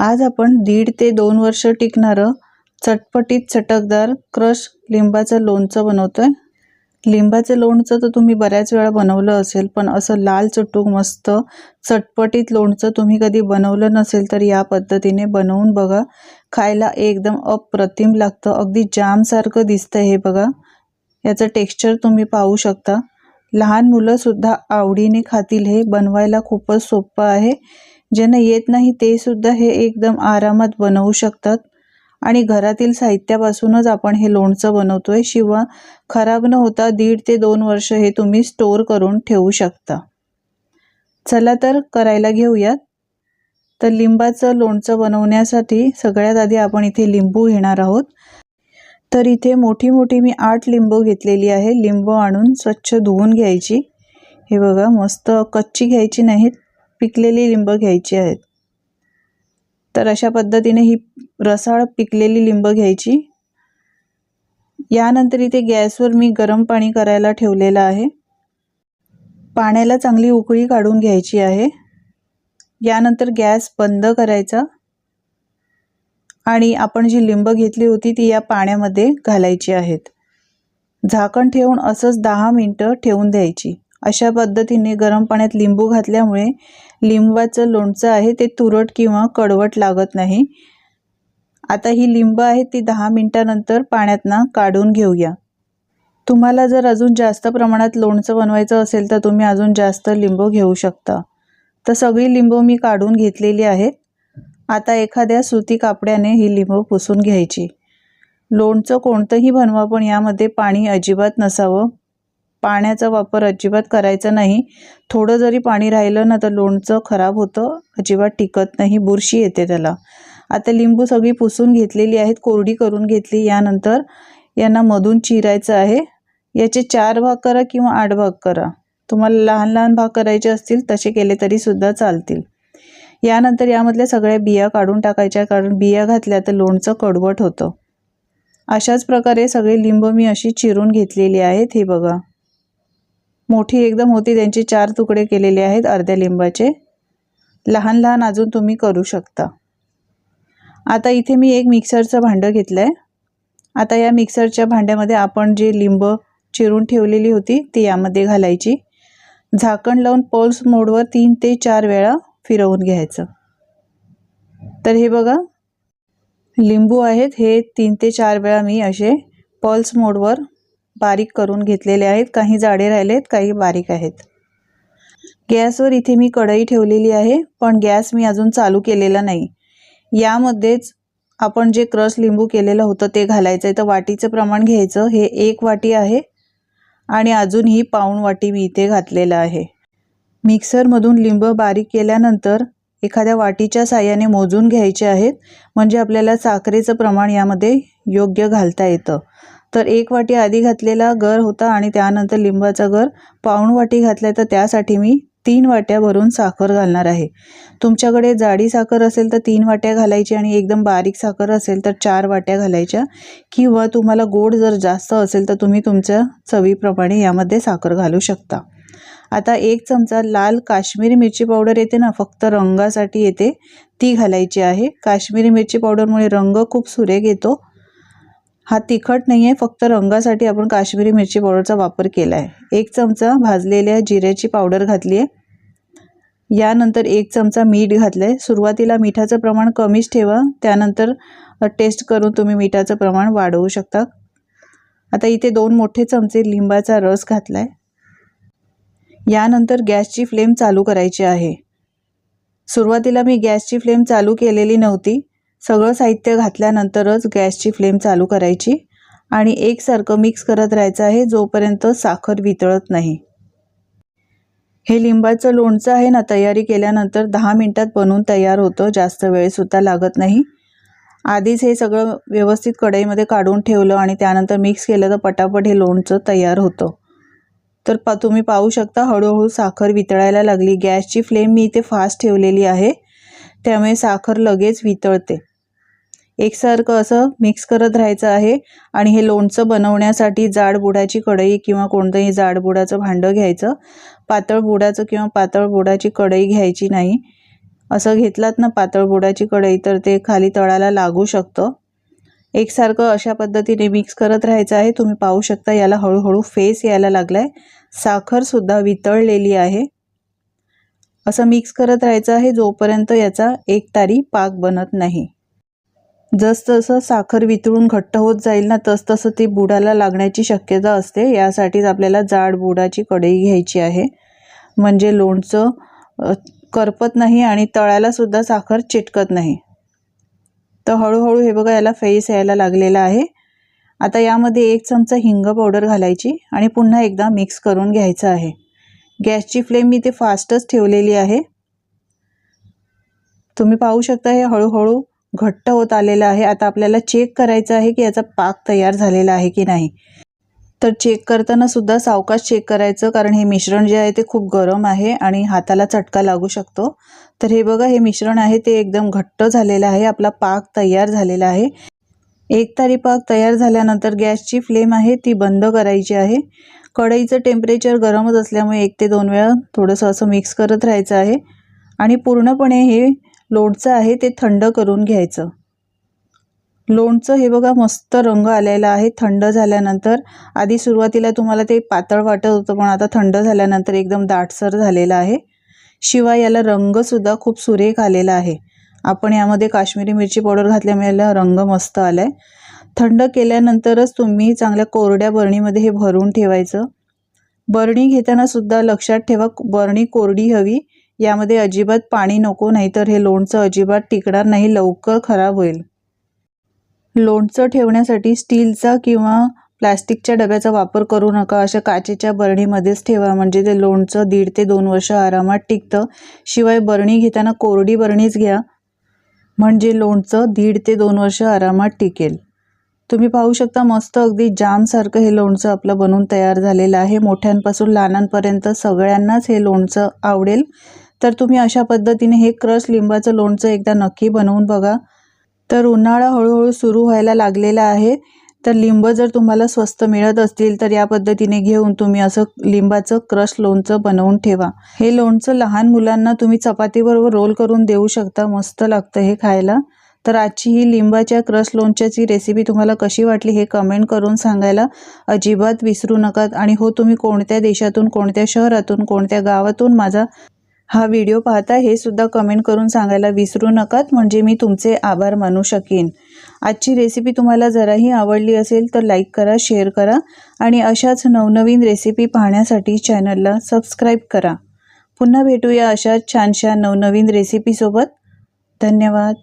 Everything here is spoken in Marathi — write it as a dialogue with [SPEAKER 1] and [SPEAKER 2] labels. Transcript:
[SPEAKER 1] आज आपण दीड ते दोन वर्ष टिकणारं चटपटीत चटकदार क्रश लिंबाचं लोणचं बनवतोय. लिंबाचं लोणचं तर तुम्ही बऱ्याच वेळा बनवलं असेल पण असं लाल चटूक मस्त चटपटीत लोणचं तुम्ही कधी बनवलं नसेल तर या पद्धतीने बनवून बघा. खायला एकदम अप्रतिम लागतं. अगदी जामसारखं दिसतं हे बघा. याचं टेक्स्चर तुम्ही पाहू शकता. लहान मुलंसुद्धा आवडीने खातील हे. बनवायला खूपच सोपं आहे. ज्यांना येत नाही ते सुद्धा हे एकदम आरामात बनवू शकतात. आणि घरातील साहित्यापासूनच आपण हे लोणचं बनवतोय. शिवाय खराब न होता दीड ते दोन वर्ष हे तुम्ही स्टोअर करून ठेवू शकता. चला तर करायला घेऊयात. तर लिंबाचं लोणचं बनवण्यासाठी सगळ्यात आधी आपण इथे लिंबू घेणार आहोत. तर इथे मोठी मोठी मी आठ लिंबू घेतलेली आहे. लिंबू आणून स्वच्छ धुवून घ्यायची. हे बघा मस्त कच्ची घ्यायची नाहीत. पिकलेली लिंब घ्यायची आहेत. तर अशा पद्धतीने ही रसाळ पिकलेली लिंब घ्यायची. यानंतर इथे गॅसवर मी गरम पाणी करायला ठेवलेलं आहे. पाण्याला चांगली उकळी काढून घ्यायची आहे. यानंतर गॅस बंद करायचा. आणि आपण जी लिंब घेतली होती ती या पाण्यामध्ये घालायची आहेत. झाकण ठेवून असंच दहा मिनटं ठेवून द्यायची. अशा पद्धतीने गरम पाण्यात लिंबू घातल्यामुळे लिंबाचं लोणचं आहे ते तुरट किंवा कडवट लागत नाही. आता ही लिंब आहे ती दहा मिनटानंतर पाण्यातनं काढून घेऊया. तुम्हाला जर अजून जास्त प्रमाणात लोणचं बनवायचं असेल तर तुम्ही अजून जास्त लिंबू घेऊ शकता. तर सगळी लिंबू मी काढून घेतलेली आहेत. आता एखाद्या सुती कापड्याने ही लिंबू पुसून घ्यायची. लोणचं कोणतंही बनवा पण यामध्ये पाणी अजिबात नसावं. पाण्याचा वापर अजिबात करायचा नाही. थोडं जरी पाणी राहिलं ना तर लोणचं खराब होतं. अजिबात टिकत नाही. बुरशी येते त्याला. आता लिंबू सगळी पुसून घेतलेली आहेत. कोरडी करून घेतली. यानंतर यांना मधून चिरायचं आहे. याचे चार भाग करा किंवा आठ भाग करा. तुम्हाला लहान लहान भाग करायचे असतील तसे केले तरी सुद्धा चालतील. यानंतर यामधल्या सगळ्या बिया काढून टाकायच्या. कारण बिया घातल्या तर लोणचं कडवट होतं. अशाच प्रकारे सगळे लिंब मी अशी चिरून घेतलेली आहेत. हे बघा. मोठी एकदम होती. त्यांचे चार तुकडे केलेले आहेत अर्ध्या लिंबाचे. लहान लहान अजून तुम्ही करू शकता. आता इथे मी एक मिक्सरचं भांडं घेतलं आहे आता या मिक्सरच्या भांड्यामध्ये आपण जे लिंब चिरून ठेवलेली होती ती यामध्ये घालायची. झाकण लावून पल्स मोडवर तीन ते चार वेळा फिरवून घ्यायचं. तर हे बघा लिंबू आहेत. हे तीन ते चार वेळा मी असे पल्स मोडवर बारीक करून घेतलेले आहेत. काही जाडे राहिले आहेत काही बारीक आहेत. गॅसवर इथे मी कढई ठेवलेली आहे पण गॅस मी अजून चालू केलेला नाही. यामध्येच आपण जे क्रश लिंबू केलेलं होतं ते घालायचं आहे तर वाटीचं प्रमाण घ्यायचं. हे एक वाटी आहे आणि अजून ही पाऊण वाटी मी इथे घातलेलं आहे. मिक्सरमधून लिंब बारीक केल्यानंतर एखाद्या वाटीच्या साह्याने मोजून घ्यायचे आहेत. म्हणजे आपल्याला साखरेचं प्रमाण यामध्ये योग्य घालता येतं. तर एक वाटी आधी घातलेला गर होता आणि त्यानंतर लिंबाचा गर. पाऊण वाटी घातलाय तर त्यासाठी मी तीन वाट्या भरून साखर घालणार आहे. तुमच्याकडे जाडी साखर असेल तर तीन वाट्या घालायची आणि एकदम बारीक साखर असेल तर चार वाट्या घालायच्या. किंवा तुम्हाला गोड जर जास्त असेल तर तुम्ही तुमच्या चवीप्रमाणे यामध्ये साखर घालू शकता. आता एक चमचा लाल काश्मीरी मिरची पावडर येते ना फक्त रंगासाठी येते. ती घालायची आहे. काश्मीरी मिरची पावडरमुळे रंग खूप सुरेख येतो. हा तिखट नाही आहे फक्त रंगासाठी आपण काश्मीरी मिरची पावडरचा वापर केला आहे एक चमचा भाजलेल्या जिऱ्याची पावडर घातली आहे यानंतर एक चमचा मीठ घातलं आहे सुरुवातीला मिठाचं प्रमाण कमीच ठेवा. त्यानंतर टेस्ट करून तुम्ही मिठाचं प्रमाण वाढवू शकता. आता इथे दोन मोठे चमचे लिंबाचा रस घातला आहे यानंतर गॅसची फ्लेम चालू करायची आहे. सुरुवातीला मी गॅसची फ्लेम चालू केलेली नव्हती. सगळं साहित्य घातल्यानंतरच गॅसची फ्लेम चालू करायची आणि एकसारखं मिक्स करत राहायचं आहे जोपर्यंत साखर वितळत नाही. हे लिंबाचं लोणचं आहे ना तयारी केल्यानंतर दहा मिनटात बनवून तयार होतं जास्त वेळसुद्धा लागत नाही. आधीच हे सगळं व्यवस्थित कढईमध्ये काढून ठेवलं आणि त्यानंतर मिक्स केलं तर पटापट हे लोणचं तयार होतं. तर पा तुम्ही पाहू शकता हळूहळू साखर वितळायला लागली. गॅसची फ्लेम मी इथे फास्ट ठेवलेली आहे. त्यामुळे साखर लगेच वितळते. एकसारखं असं मिक्स करत राहायचं आहे. आणि हे लोणचं बनवण्यासाठी जाड बुडाची कढई किंवा कोणतंही जाड बुडाचं भांडं घ्यायचं. पातळ बुडाचं किंवा पातळ बुडाची कढई घ्यायची नाही. असं घेतलात ना पातळ बुडाची कढई तर ते खाली तळाला लागू शकतं. एकसारखं अशा पद्धतीने मिक्स करत राहायचं आहे. तुम्ही पाहू शकता याला हळूहळू फेस यायला लागलाय. साखरसुद्धा वितळलेली आहे. असं मिक्स करत राहायचं आहे जोपर्यंत याचा एक तारी पाक बनत नाही. जसतसं साखर वितळून घट्ट होत जाईल ना तसतसं ती बुडाला लागण्याची शक्यता असते. यासाठीच आपल्याला जाड बुडाची कढई घ्यायची आहे. म्हणजे लोणचं करपत नाही आणि तळ्याला सुद्धा साखर चिटकत नाही. तर हळूहळू हे बघा याला फेस यायला लागलेला आहे. आता यामध्ये एक चमचा हिंग पावडर घालायची आणि पुन्हा एकदा मिक्स करून घ्यायचं आहे. गॅसची फ्लेम मी ते फास्टच ठेवलेली आहे. तुम्ही पाहू शकता हे हळूहळू घट्ट होत आलेलं आहे. आता आपल्याला चेक करायचं आहे की याचा पाक तयार झालेला आहे की नाही. तर चेक करताना सुद्धा सावकाश चेक करायचं कारण हे मिश्रण जे आहे ते खूप गरम आहे आणि हाताला चटका लागू शकतो. तर हे बघा हे मिश्रण आहे ते एकदम घट्ट झालेलं आहे. आपला पाक तयार झालेला आहे. एक तारी पाक तयार झाल्यानंतर गॅसची फ्लेम आहे ती बंद करायची आहे. कढईचं टेम्परेचर गरमच असल्यामुळे एक ते दोन वेळा थोडंसं असं मिक्स करत राहायचं आहे. आणि पूर्णपणे हे लोणचं आहे ते थंड करून घ्यायचं. लोणचं हे बघा मस्त रंग आलेला आहे थंड झाल्यानंतर. आधी सुरुवातीला तुम्हाला ते पातळ वाटत होतं पण आता थंड झाल्यानंतर एकदम दाटसर झालेलं आहे. शिवाय याला रंगसुद्धा खूप सुरेख आलेला आहे. आपण यामध्ये काश्मीरी मिरची पावडर घातल्यामुळे याला रंग मस्त आला आहे थंड केल्यानंतरच तुम्ही चांगल्या कोरड्या बरणीमध्ये हे भरून ठेवायचं. बरणी घेताना सुद्धा लक्षात ठेवा बरणी कोरडी हवी. यामध्ये अजिबात पाणी नको नाहीतर हे लोणचं अजिबात टिकणार नाही लवकर खराब होईल. लोणचं ठेवण्यासाठी स्टीलचा किंवा प्लॅस्टिकच्या डब्याचा वापर करू नका अशा काचेच्या बरणीमध्येच ठेवा म्हणजे ते लोणचं दीड ते दोन वर्ष आरामात टिकतं. शिवाय बरणी घेताना कोरडी बरणीच घ्या म्हणजे लोणचं दीड ते दोन वर्ष आरामात टिकेल. तुम्ही पाहू शकता मस्त अगदी जामसारखं हे लोणचं आपलं बनवून तयार झालेलं आहे. मोठ्यांपासून लहानांपर्यंत सगळ्यांनाच हे लोणचं आवडेल. तर तुम्ही अशा पद्धतीने हे क्रश लिंबाचं लोणचं एकदा नक्की बनवून बघा. तर उन्हाळा हळूहळू सुरू व्हायला लागलेला आहे. तर लिंब जर तुम्हाला स्वस्त मिळत असतील तर या पद्धतीने घेऊन तुम्ही असं लिंबाचं क्रश लोणचं बनवून ठेवा. हे लोणचं लहान मुलांना तुम्ही चपातीबरोबर रोल करून देऊ शकता मस्त लागतं हे खायला. तर आजची ही लिंबाच्या क्रश लोणच्याची रेसिपी तुम्हाला कशी वाटली हे कमेंट करून सांगायला अजिबात विसरू नका. आणि हो तुम्ही कोणत्या देशातून कोणत्या शहरातून कोणत्या गावातून माझा हा व्हिडिओ पाहता हे सुद्धा कमेंट करून सांगायला विसरू नकात म्हणजे मी तुमचे आभार मानू शकेन. आजची रेसिपी तुम्हाला जराही आवडली असेल तर लाईक करा शेअर करा आणि अशाच नवनवीन रेसिपी पाहण्यासाठी चॅनलला सबस्क्राईब करा. पुन्हा भेटूया अशाच छानशा नवनवीन रेसिपीसोबत धन्यवाद.